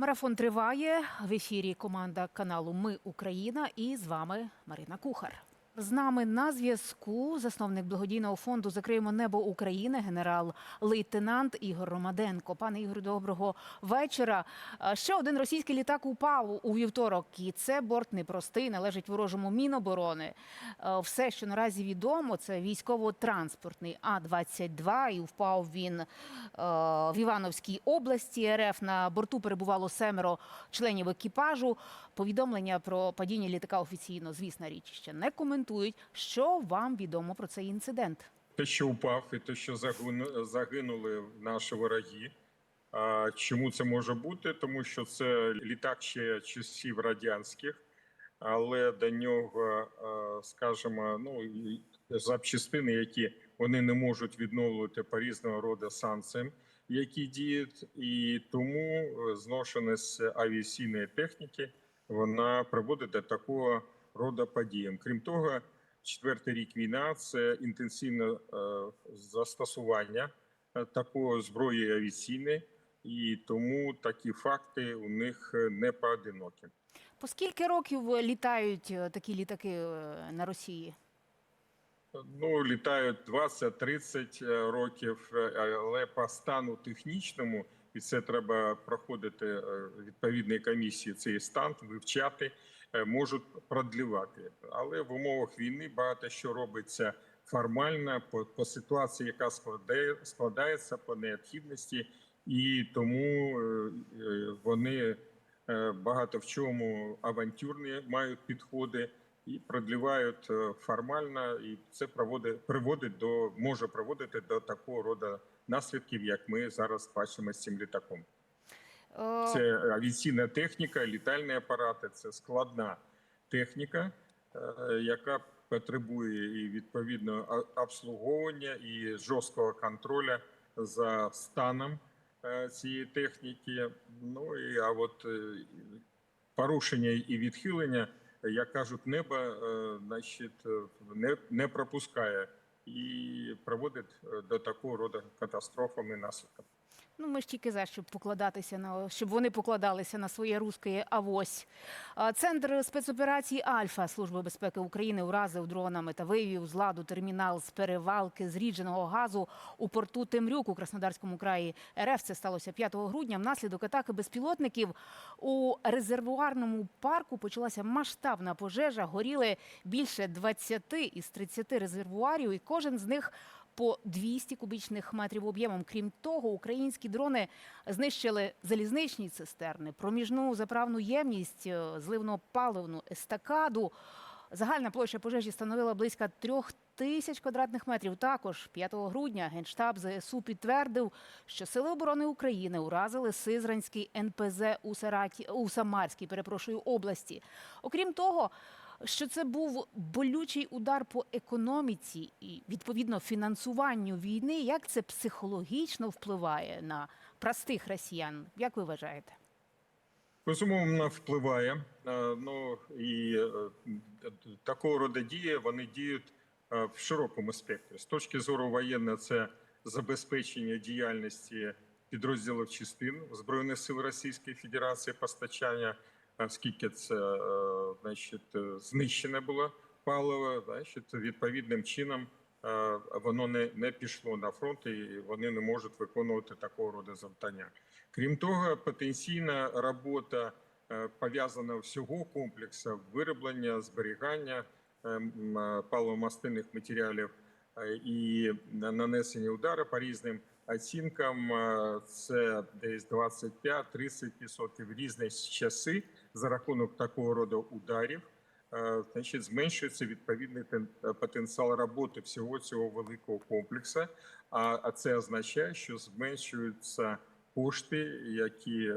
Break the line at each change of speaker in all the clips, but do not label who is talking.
Марафон триває в ефірі. Команда каналу Ми Україна і з вами Марина Кухар. З нами на зв'язку засновник благодійного фонду Закриємо небо України, генерал-лейтенант Ігор Ромаденко. Пане Ігор, доброго вечора. Ще один російський літак упав у вівторок, і це борт непростий, належить ворожому міноборони. Все, що наразі відомо, це військово-транспортний А-22, і впав він в Івановській області РФ. На борту перебувало семеро членів екіпажу. Повідомлення про падіння літака офіційно, звісна річ, ще не коментують. Що вам відомо про цей інцидент?
Те, що упав, і те, що загину- загинули наші вороги. А чому це може бути? Тому що це літак ще часів радянських, але до нього, скажімо, ну запчастини, які вони не можуть відновлювати по різного роду санкціям, які діють, і тому е, зношеність авіаційної техніки вона приводить до такого роду подіям. Крім того, четвертий рік війна це інтенсивне е, застосування е, такої зброї авіаційної, і тому такі факти у них е, не поодинокі.
По скільки років літають такі літаки на Росії?
Ну, літають 20-30 років, але по стану технічному, і це треба проходити відповідні комісії, цей стан вивчати, можуть продлівати. Але в умовах війни багато що робиться формально по, по ситуації, яка складає, складається по необхідності, і тому е, е, вони е, багато в чому авантюрні мають підходи і продлівають е, формально, і це проводить приводить до може приводити до такого роду наслідків, як ми зараз бачимо з цим літаком.
Е,
Це авіаційна техніка, літальні апарати, це складна техніка, е, яка потребує і відповідного обслуговування і жорсткого контролю за станом е, цієї техніки. Ну і а от е, порушення і відхилення, як кажуть, небо, е, значить, е, не, не пропускає і приводить е, до такого роду катастрофами наслідків.
Ну, ми ж тільки за щоб покладатися на щоб вони покладалися на своє русське авось. Центр спецоперацій Альфа Служби безпеки України уразив дронами та вивів з ладу термінал з перевалки зрідженого газу у порту Темрюк у Краснодарському краї РФ. Це сталося 5 грудня. Внаслідок атаки безпілотників у резервуарному парку почалася масштабна пожежа. Горіли більше 20 із 30 резервуарів, і кожен з них по 200 кубічних метрів об'ємом. Крім того, українські дрони знищили залізничні цистерни, проміжну заправну ємність, е, зливно-паливну естакаду. Загальна площа пожежі становила близько трьох тисяч квадратних метрів. Також 5 грудня генштаб ЗСУ підтвердив, що сили оборони України уразили Сизранський НПЗ у Сараті у Самарській, перепрошую, області. Окрім того, що це був болючий удар по економіці і відповідно фінансуванню війни. Як це психологічно впливає на простих росіян? Як ви вважаєте?
Безумовно, впливає. Е, Ну і е, такого роду дії вони діють е, в широкому спектрі. З точки зору воєнної, це забезпечення діяльності підрозділів частин збройних сил Російської Федерації, постачання, оскільки це е, значить знищене було паливо, значить, відповідним чином. е, Воно не, не пішло на фронт, і вони не можуть виконувати такого роду завдання. Крім того, потенційна робота е, пов'язана всього комплексу вироблення, зберігання паливомастильних матеріалів і нанесення удару по різним оцінкам. Це десь 25-30% різні часи за рахунок такого роду ударів. е, Значить, зменшується відповідний потенціал роботи всього цього великого комплексу. А, це означає, що зменшуються кошти, які е,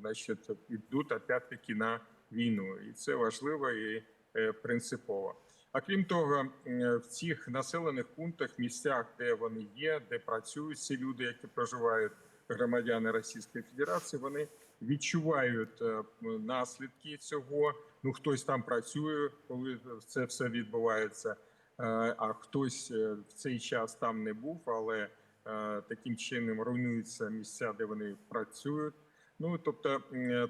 значить, йдуть опять-таки на війну, і це важливо і е, принципово. А крім того, е, в цих населених пунктах, місцях, де вони є, де працюють ці люди, які проживають громадяни Російської Федерації, вони відчувають е, наслідки цього. Ну хтось там працює, коли це все відбувається. Е, А хтось е, в цей час там не був, але таким чином руйнуються місця, де вони працюють. Ну тобто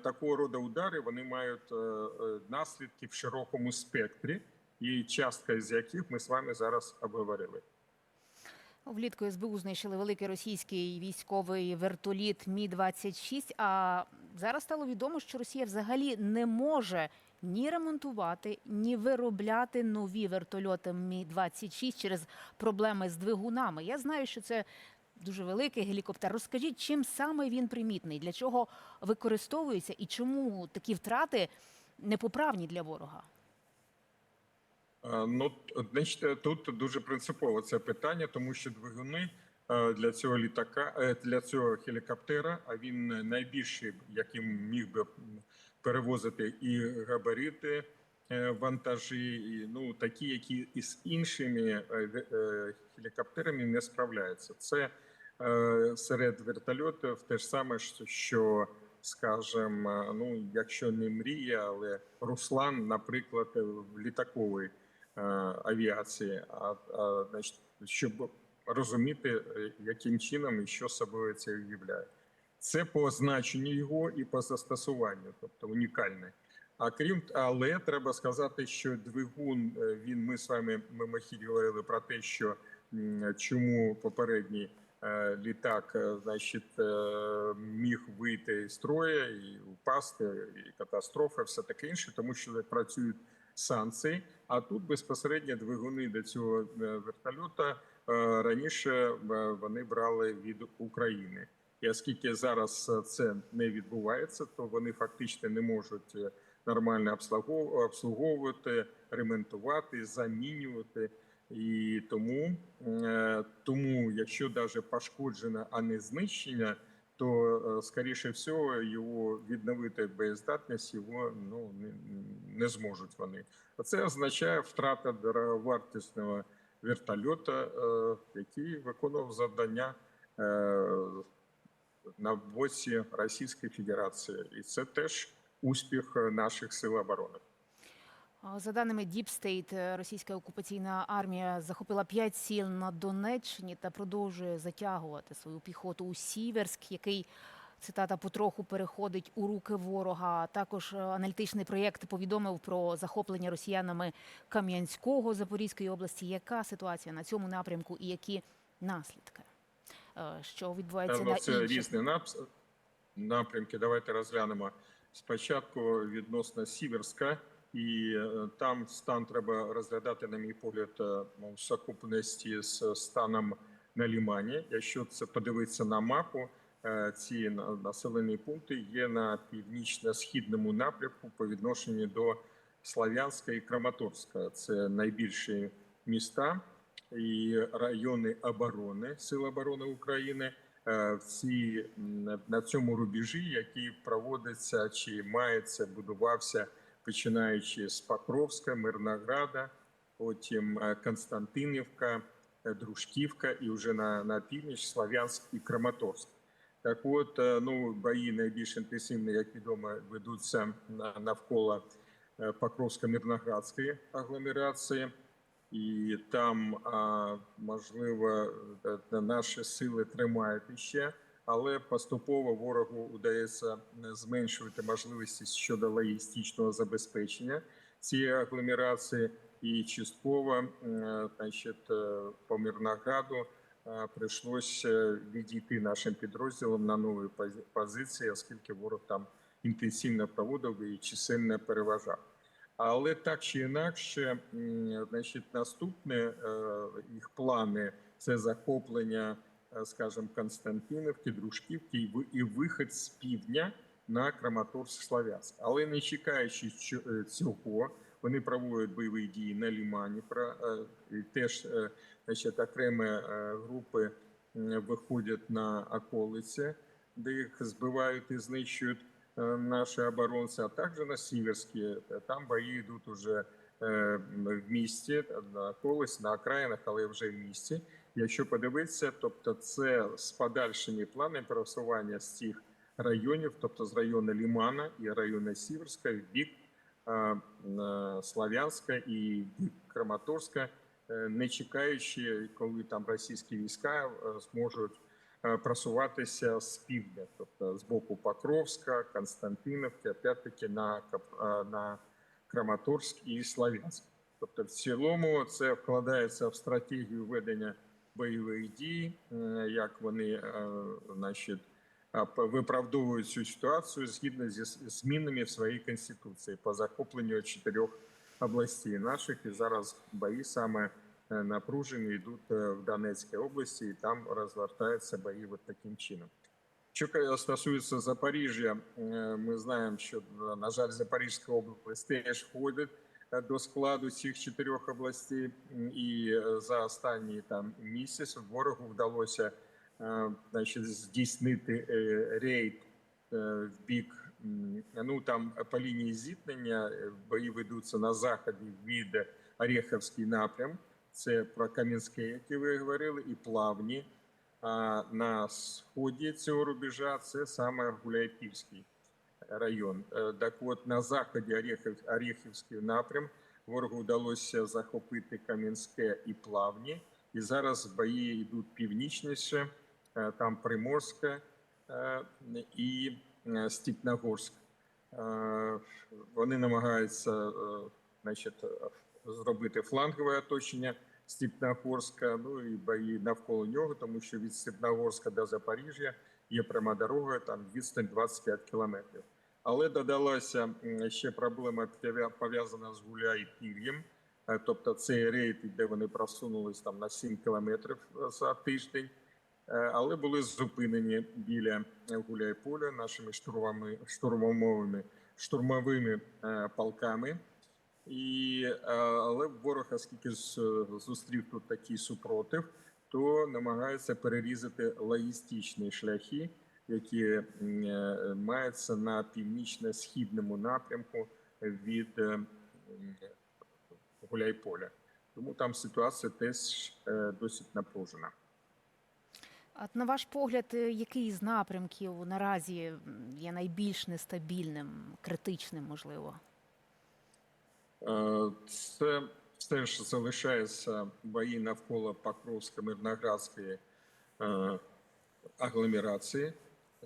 такого роду удари вони мають наслідки в широкому спектрі, і частка з яких ми з вами зараз обговорили.
Влітку СБУ знищили великий російський військовий вертоліт Мі 26 А зараз стало відомо, що Росія взагалі не може ні ремонтувати, ні виробляти нові вертольоти Мі 26 через проблеми з двигунами. Я знаю, що це дуже великий гелікоптер. Розкажіть, чим саме він примітний, для чого використовується і чому такі втрати непоправні для ворога?
Е, Ну, значить, тут дуже принципово це питання, тому що двигуни е, для цього літака, е, для цього гелікоптера, а він найбільший, яким міг би перевозити і габарити, е, вантажі, і, ну такі, які із іншими е, е, гелікоптерами не справляються. Це е, серед вертольотів те ж саме, що- скажем, е, ну якщо не мрія, але Руслан, наприклад, е, в літаковій е, авіації, а, а значить, щоб розуміти, е, яким чином і що собою це уявляє. Це по значенню його і по застосуванню, тобто унікальне. А крім але треба сказати, що двигун е, він ми з вами мимохідь говорили про те, що чому попередній е, літак, е, значить, е, міг вийти з строя і упасти, і катастрофа, все таке інше, тому що працюють санкції. А тут безпосередньо двигуни до цього е, вертольота е, раніше е, вони брали від України. І оскільки зараз це не відбувається, то вони фактично не можуть нормально обслугов- обслуговувати, ремонтувати, замінювати. І тому, тому якщо навіть пошкоджено, а не знищення, то е, скоріше всього його відновити боєздатність його ну не, не зможуть вони. А це означає втрата дороговартісного вертольота, е, який виконував завдання е, на боці Російської Федерації, і це теж успіх наших сил оборони.
За даними Deep State, е, російська окупаційна армія захопила п'ять сіл на Донеччині та продовжує затягувати свою піхоту у Сіверськ, який цитата потроху переходить у руки ворога. Також е, аналітичний проєкт повідомив про захоплення росіянами Кам'янського Запорізької області. Яка ситуація на цьому напрямку і які наслідки? Е, Що відбувається
Ну,
на
це
інших?
різні напрямки. Давайте розглянемо спочатку відносно Сіверська, і е, там стан треба розглядати, на мій погляд, е, ну, в сукупності з станом на Лімані. Якщо це подивитися на мапу, е, ці населені пункти є на північно-східному напрямку по відношенню до Слав'янська і Краматорська. Це найбільші міста і райони оборони Сил оборони України в ці на цьому рубежі, який проводиться чи мається будувався починаючи з Покровська, Мирнограда, потім е, Константинівка, е, Дружківка і вже на, на північ Слав'янськ і Краматорськ. Так от, е, ну, бої найбільш інтенсивні, як відомо, ведуться навколо е, Покровсько-Мирноградської агломерації. І там, можливо, наші сили тримають іще, але поступово ворогу удається е, зменшувати можливості щодо логістичного забезпечення цієї агломерації, і частково, е, значить, е, по Мирнограду прийшлося відійти нашим підрозділам на нові пози- позиції, оскільки ворог там інтенсивно проводив і чисельно переважав. Але так чи інакше, значить, наступне їх плани це захоплення, е, скажімо, Константинівки, Дружківки і вихід з півдня на Краматорськ Славянськ. Але не чекаючи е, цього, вони проводять бойові дії на Лімані. е, теж значить, окремі групи виходять на околиці, де їх збивають і знищують наші оборонці, а також на Сіверській. Там бої йдуть уже в місті, колись, на окраїнах, але вже в місті. Якщо подивитися, тобто це з подальшими планами пересування з цих районів, тобто з району Лімана і району Сіверська в бік Слав'янська і Краматорська, е, не чекаючи, коли там російські війська е, зможуть е, просуватися з півдня, тобто з боку Покровська, Константиновки, опять-таки на, на Краматорськ і Славянськ. Тобто, в цілому це вкладається в стратегію ведення бойових дій, е, як вони е, значить, виправдовують цю ситуацію згідно зі змінами в своїй конституції по захопленню чотирьох областей наших. І зараз бої саме е, напружені йдуть е, в Донецькій області, і там розгортаються бої от таким чином. Що стосується Запоріжжя, е, ми знаємо, що на жаль, Запорізька область теж входить е, до складу цих чотирьох областей, і е, за останній там місяць ворогу вдалося е, значить, здійснити е, рейд в бік. Ну там по лінії зіткнення бої ведуться на заході від Ореховський напрям. Це про Кам'янське, яке ви говорили, і плавні. А на сході цього рубежа це саме Гуляйпільський район. Е, Так от на заході Орехів, Орехівський напрям ворогу вдалося захопити Кам'янське і Плавні. І зараз бої йдуть північніше, е, там Приморське е, і Степногорськ. Вони намагаються значить, зробити флангове оточення Степногорська, ну і бої навколо нього, тому що від Степногорська до Запоріжжя є пряма дорога, там відстань 25 кілометрів. Але додалася ще проблема пов'язана з Гуляйпіллям, Е, тобто цей рейд, де вони просунулись там на 7 кілометрів е, за тиждень, Е, але були зупинені біля Гуляйполя нашими штурмовими, штурмовими, штурмовими полками. І, але ворог, оскільки зустрів тут такий супротив, то намагається перерізати логістичні шляхи, які е, маються на північно-східному напрямку від е, Гуляйполя. Тому там ситуація теж е, досить напружена.
От на ваш погляд, який з напрямків наразі є найбільш нестабільним, критичним, можливо?
Це все ж залишається бої навколо Покровсько-Мирноградської агломерації,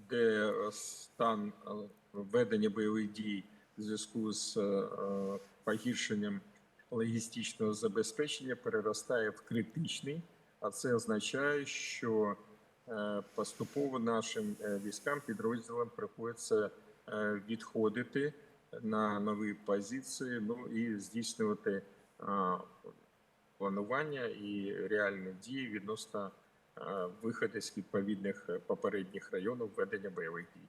де е, стан е, ведення бойових дій в зв'язку з е, погіршенням логістичного забезпечення переростає в критичний, а це означає, що поступово нашим військам підрозділам приходиться відходити на нові позиції, ну і здійснювати планування і реальні дії відносно а, виходу з відповідних е, попередніх районів ведення бойових дій.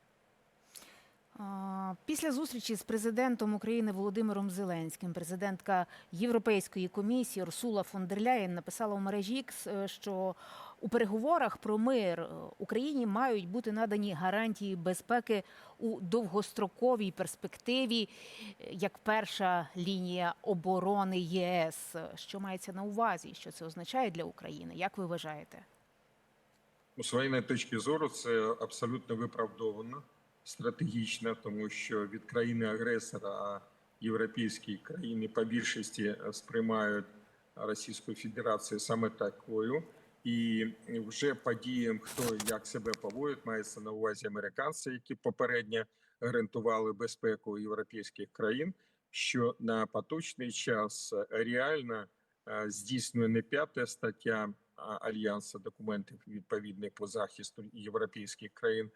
Після зустрічі з президентом України Володимиром Зеленським президентка Європейської комісії Урсула фон дер Ляєн написала в мережі X, е, що у переговорах про мир е, Україні мають бути надані гарантії безпеки у довгостроковій перспективі, е, як перша лінія оборони ЄС. Що мається на увазі? Що це означає для України? Як ви вважаєте?
З воєнної точки зору це абсолютно виправдовано, стратегічно, тому що від країни-агресора а європейські країни по більшості сприймають Російську Федерацію саме такою. І вже по діям, хто як себе поводить, мається на увазі американці, які попередньо гарантували безпеку європейських країн, що на поточний час реально е, здійснює не п'ята стаття альянсу документів відповідних по захисту європейських країн,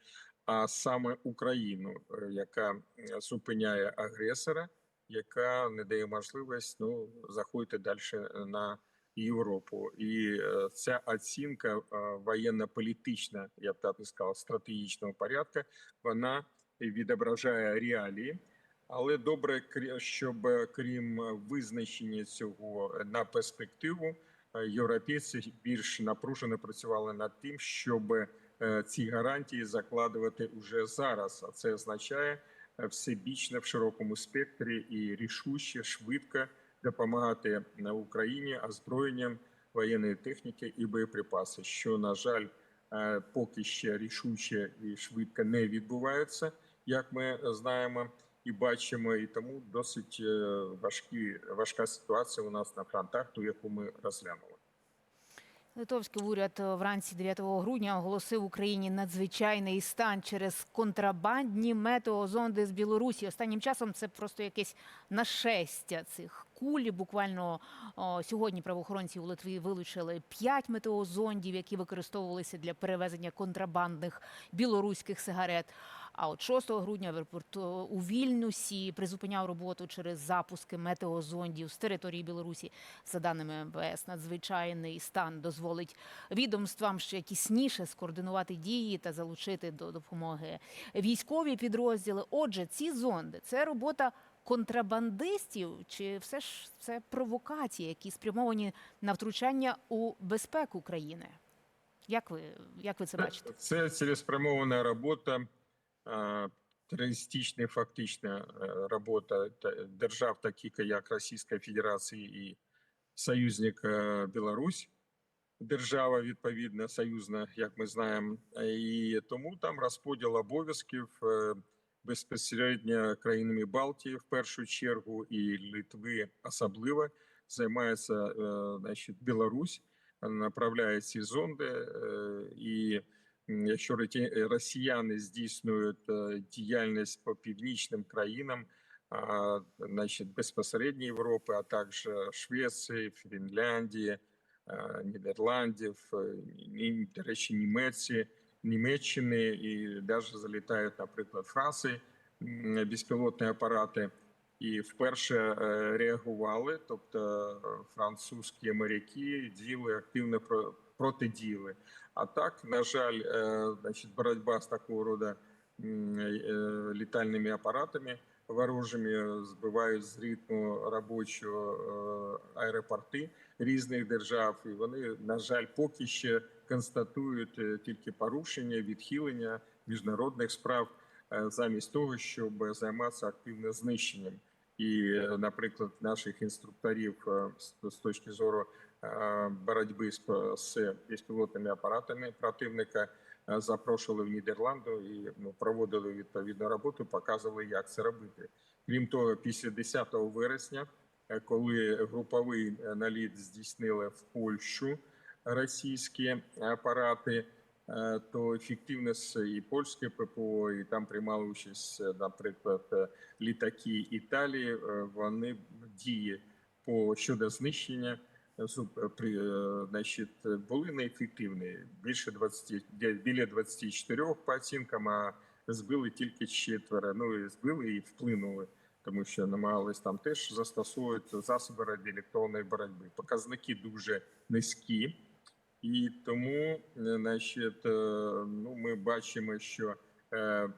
а саме Україну, е, яка е, зупиняє агресора, яка не дає можливість ну заходити далі на Європу. І е, ця оцінка е, воєнно-політична, я б так сказав, стратегічного порядку, вона відображає реалії. Але добре, щоб е, крім е, визначення цього на перспективу, е, європейці більш напружено працювали над тим, щоб е, ці гарантії закладувати уже зараз. А це означає е, всебічно в широкому спектрі і рішуще, швидко допомагати Україні озброєнням воєнної техніки і боєприпаси, що на жаль е, поки ще рішуче і швидко не відбувається, як ми знаємо і бачимо, і тому досить е, важкі важка ситуація у нас на фронтах, ту яку ми розглянули.
Литовський уряд е, вранці 9 грудня оголосив Україні надзвичайний стан через контрабандні метеозонди з Білорусі. Останнім часом це просто якесь нашестя цих куль. Буквально о, сьогодні правоохоронці у Литві вилучили 5 метеозондів, які використовувалися для перевезення контрабандних білоруських сигарет. А от 6 грудня в у Вільнюсі призупиняв роботу через запуски метеозондів з території Білорусі. За даними МВС, надзвичайний стан дозволить відомствам ще тісніше скоординувати дії та залучити до допомоги військові підрозділи. Отже, ці зонди це робота контрабандистів, чи все ж це провокації, які спрямовані на втручання у безпеку країни? Як ви як ви це бачите?
Це цілеспрямована робота, е, терористична фактична е, робота держав, таких як Російська Федерація і союзник е, Білорусь. Держава відповідно союзна, як ми знаємо, і тому там розподіл обов'язків е, безпосередньо країнами Балтії в першу чергу і Литви особливо займається е, значить, Білорусь, направляє ці зонди, е, і якщо росіяни здійснюють е, діяльність по північним країнам, значить, безпосередньо Європи, а також Швеції, Фінляндії, Нідерландів, ні- до речі, Німеччини, Німеччини і навіть залітають, наприклад, Франції безпілотні апарати. І вперше е, реагували, тобто е, французькі моряки діяли активно про протидіяли. А так, на жаль, е, значить, боротьба з такого роду літальними апаратами ворожими збивають з ритму робочого аеропорти різних держав, і вони, на жаль, поки ще констатують е, тільки порушення, відхилення міжнародних справ е, замість того, щоб займатися активним знищенням. І, е, наприклад, наших інструкторів з- точки зору боротьби з, безпілотними апаратами противника запрошували в Нідерланди і ну, проводили відповідну роботу, показували, як це робити. Крім того, після 10 вересня, коли груповий наліт здійснили в Польщу російські апарати, е, то ефективність і польське ППО, і там приймали участь, е, наприклад, е, літаки Італії. Вони дії по щодо знищення значить були неефективні. Більше 20, де- біля 24 по оцінкам, а збили тільки четверо. Ну і збили і вплинули. Тому що намагались там теж застосовувати засоби радіоелектронної боротьби. Показники дуже низькі, і тому, е, значить, е, ну ми бачимо, що е,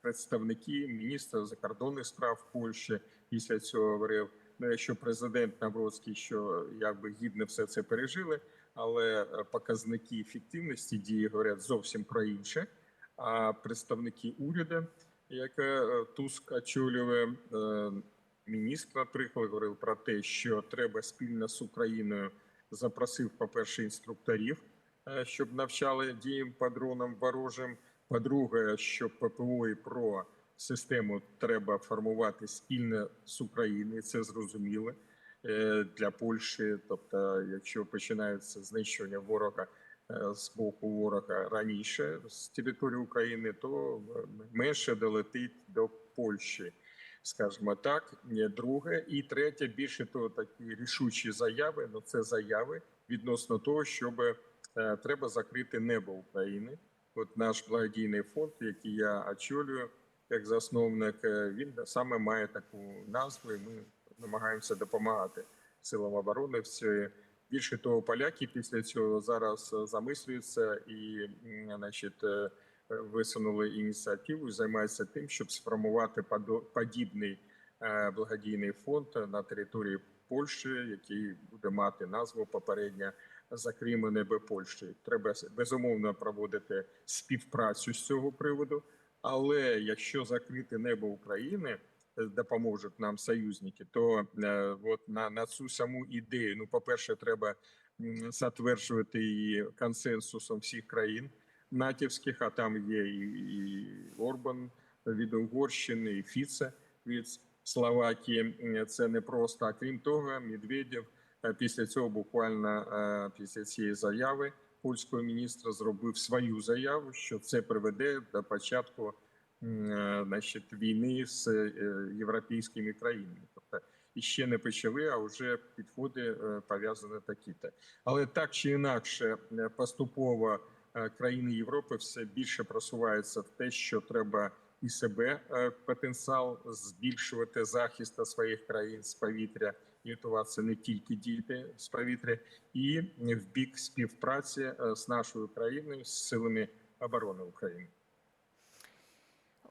представники міністра закордонних справ Польщі після цього говорив. Якщо президент Навроцький, що якби гідно все це пережили, але показники ефективності дії говорять зовсім про інше. А представники уряду, яке Туск очолює, міністр, наприклад, говорив про те, що треба спільно з Україною запросив, по-перше, інструкторів, е, щоб навчали діям по дронам ворожим. По-друге, що ППО і ПРО систему треба формувати спільно з Україною, це зрозуміло е, для Польщі. Тобто, якщо починається знищення ворога е, з боку ворога раніше з території України, то менше долетить до Польщі. Скажімо так, Е, друге і третє, більше того, такі рішучі заяви. Ну це заяви відносно того, щоб е, треба закрити небо України. От наш благодійний фонд, який я очолюю як засновник, е, він саме має таку назву. і Ми намагаємося допомагати силам оборони в цій. Більше того, поляки після цього зараз е, замислюються і, значить, висунули ініціативу і займаються тим, щоб сформувати подібний е, благодійний фонд на території Польщі, який буде мати назву попередньо «Закриємо небо Польщі. Треба безумовно проводити співпрацю з цього приводу. Але якщо закрити небо України е, допоможуть нам союзники, то е, от на, на цю саму ідею, ну, по-перше, треба затверджувати її консенсусом всіх країн натівських, а там є і, і Орбан від Угорщини, і Фіце від Словакії. Це не просто. А крім того, Медведєв е, після цього буквально е, після цієї заяви польського міністра зробив свою заяву, що це приведе до початку е, значить, війни з європейськими країнами. Тобто і ще не почали, а вже підходи пов'язані такі-то. Але так чи інакше, поступово країни Європи все більше просуваються в те, що треба і себе е, потенціал збільшувати захист своїх країн з повітря, і готуватися не тільки діти з повітря, і в бік співпраці е, з нашою країною з силами оборони України.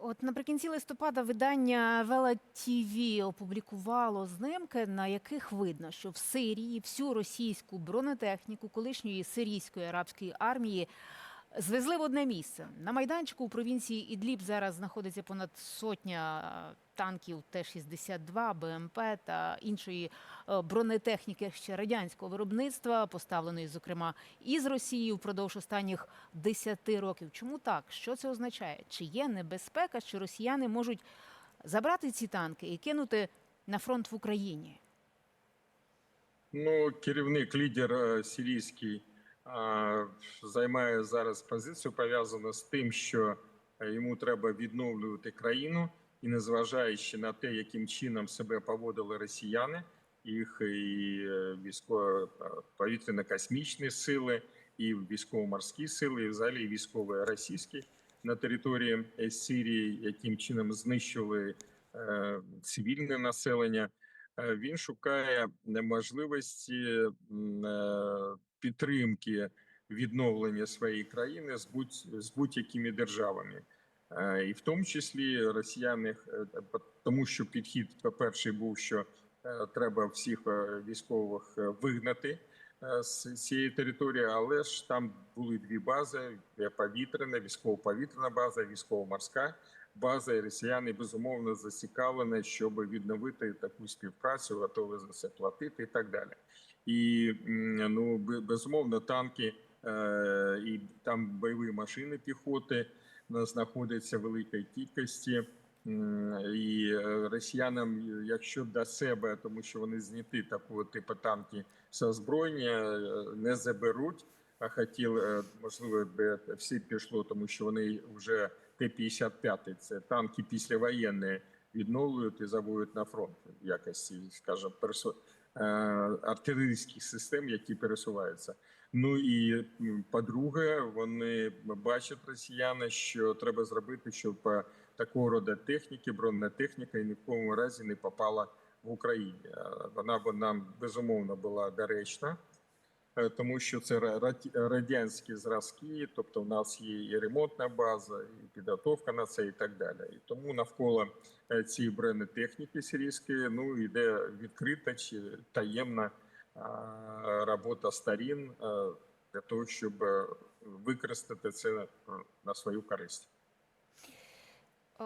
От наприкінці листопада видання Вела ТІВІ опублікувало знимки, на яких видно, що в Сирії всю російську бронетехніку колишньої сирійської арабської армії звезли в одне місце. На майданчику у провінції Ідліб зараз знаходиться понад сотня танків Т-62, БМП та іншої е, бронетехніки ще радянського виробництва, поставленої, зокрема, із Росією впродовж останніх 10 років. Чому так? Що це означає? Чи є небезпека, що росіяни можуть забрати ці танки і кинути на фронт в Україні?
Ну, керівник, лідер е, сирійський займає зараз позицію пов'язану з тим, що е, йому треба відновлювати країну, і незважаючи на те, яким чином себе поводили росіяни, їх і е, військово е, повітряно-космічні сили, і військово-морські сили, і взагалі військові російські на території е, Сирії, яким чином знищили е, цивільне населення. Він шукає можливості підтримки відновлення своєї країни з будь з будь-якими державами, і в тому числі росіяни, е, тому що підхід, по-перше, був, що е, треба всіх е, військових е, вигнати е, з цієї території, але ж там були дві бази: е, повітряна, військово-повітряна база, військово-морська база, і росіяни безумовно зацікавлені, щоб відновити таку співпрацю, готові за це платити і так далі. І ну бе- безумовно, танки е, і там бойові машини піхоти е, знаходяться в великій кількості. І е, росіянам, якщо до себе, тому що вони зняти такого типу танки з озброєння, е, не заберуть. А хотіли, е, можливо, би всі пішло, тому що вони вже Т-55, це танки післявоєнні, відновлюють і заводять на фронт в якості, скажімо, персо... е, артилерійських систем, які пересуваються. Ну і по-друге, вони бачать росіяни, що треба зробити, щоб е, такого роду техніки, бронетехніка і ні в якому разі не попала в Україні. Е, Вона б нам безумовно була доречна. Е, тому що це ра- ра- радянські зразки, тобто в нас є і ремонтна база, і підготовка на це, і так далі. І тому навколо цієї бронетехніки сирійської ну йде відкрита чи таємна робота сторін е, для того, щоб е, використати це е, на свою користь.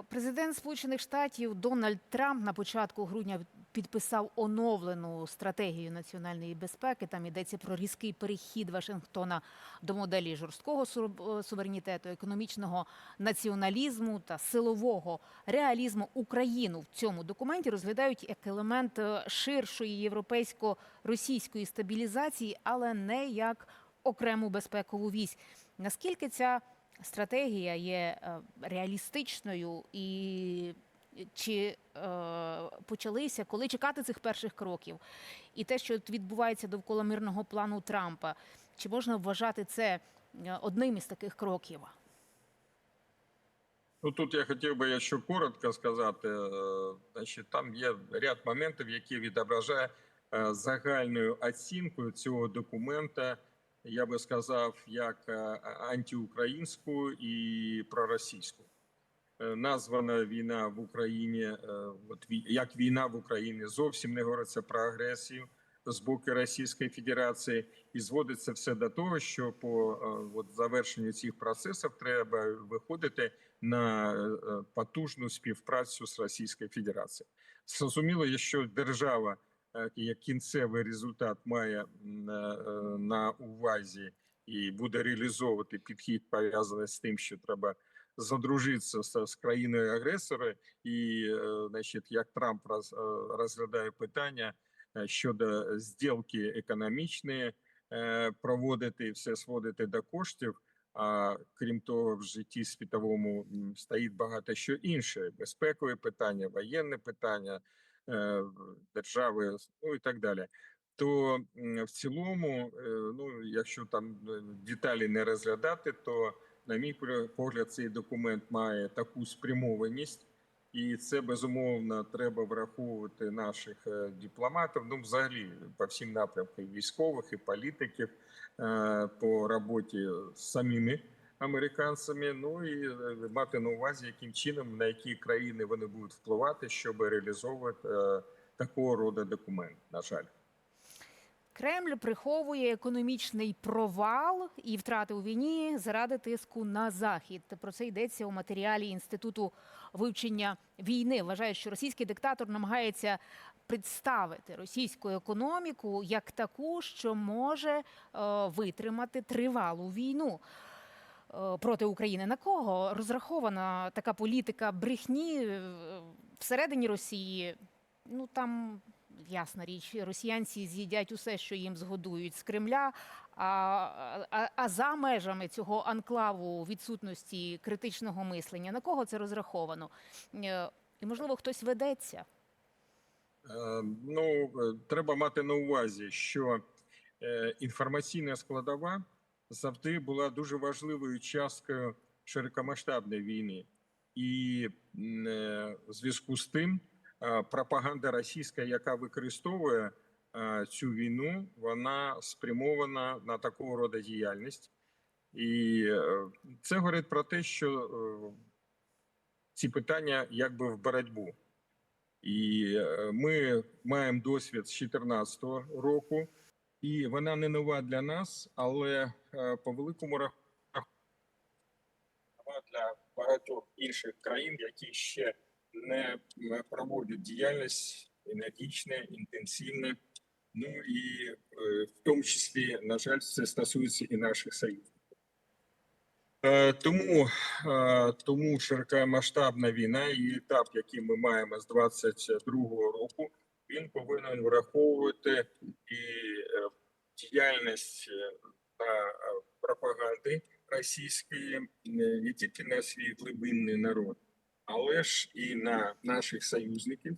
Президент Сполучених Штатів Дональд Трамп на початку грудня підписав оновлену стратегію національної безпеки. Там йдеться про різкий перехід Вашингтона до моделі жорсткого е, суверенітету, економічного націоналізму та силового реалізму. Україну в цьому документі розглядають як елемент е, ширшої європейсько-російської стабілізації, але не як окрему безпекову вісь. Наскільки ця стратегія є е, реалістичною і чи е, почалися, коли чекати цих перших кроків? І те, що відбувається довкола мирного плану Трампа, чи можна вважати це е, одним із таких кроків?
Ну тут я хотів би ще коротко сказати. е, Значить, там є ряд моментів, які відображає е, загальною оцінкою цього документа. Я би сказав, як антиукраїнську і проросійську. Е, Названа війна в Україні, е, от як війна в Україні, зовсім не говориться про агресію з боку Російської Федерації, і зводиться все до того, що по е, от, завершенню цих процесів треба виходити на потужну співпрацю з Російською Федерацією. Зрозуміло, що держава як кінцевий результат має на увазі і буде реалізовувати підхід пов'язаний з тим, що треба задружитися з, з країною агресором, і е, значить, як Трамп роз, е, розглядає питання щодо зділки економічної проводити все сводити до коштів. А крім того, в житті світовому стоїть багато що інше: безпекові питання, воєнне питання держави, ну і так далі. То в цілому, ну якщо там е, деталі не розглядати, то на мій погляд, цей документ має таку спрямованість, і це безумовно треба враховувати наших е, дипломатів. Ну, взагалі, по всім напрямкам військових і політиків е, по роботі з самими американцями. Ну і е, мати на увазі, яким чином на які країни вони будуть впливати, щоб реалізовувати такого роду документ. На жаль.
Кремль приховує економічний провал і втрати у війні заради тиску на захід. Про це йдеться у матеріалі інституту вивчення війни. Вважають, що російський диктатор намагається представити російську економіку як таку, що може е, витримати тривалу війну. е, Проти України на кого розрахована така політика брехні е, всередині Росії? Ну там ясна річ, росіянці з'їдять усе, що їм згодують з Кремля. А, а, а за межами цього анклаву відсутності критичного мислення, на кого це розраховано? Е, І можливо хтось ведеться.
Е, Ну, е, треба мати на увазі, що е, інформаційна складова завжди була дуже важливою часткою широкомасштабної війни, і е, в зв'язку з тим пропаганда російська, яка використовує е, цю війну, вона спрямована на такого роду діяльність, і е, це говорить про те, що е, ці питання якби в боротьбу. І е, ми маємо досвід з 2014 року, і вона не нова для нас, але е, по великому рахунку для багатьох інших країн, які ще не проводять діяльність енергічне, інтенсивне. Ну і е, в тому числі, на жаль, це стосується і наших союзів. Е, Тому, е, тому широкомасштабна війна і етап, який ми маємо з 22-го року, він повинен враховувати і діяльність та пропаганди російської не тільки на свій глибинний народ, але ж і на наших союзників.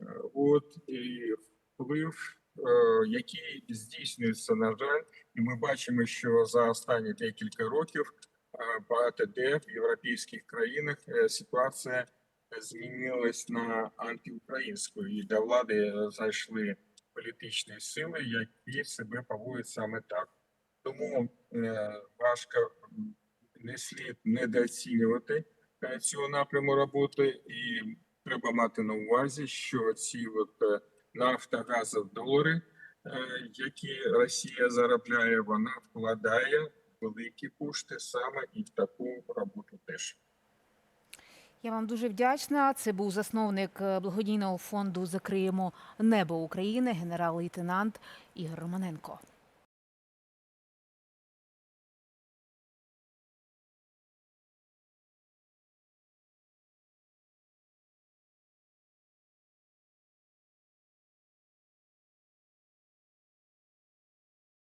Е, От і вплив, е, який здійснюється, на жаль, і ми бачимо, що за останні декілька років е, багато де в європейських країнах ситуація змінилась на антиукраїнську, і до влади зайшли політичні сили, які себе поводять саме так. Тому важко не слід недооцінювати цього напряму роботи, і треба мати на увазі, що ці от е, нафта, гази, долари, е, які Росія заробляє, вона вкладає великі кошти саме і в таку роботу теж.
Я вам дуже вдячна. Це був засновник е, благодійного фонду Закриємо небо України, генерал-лейтенант Ігор Романенко.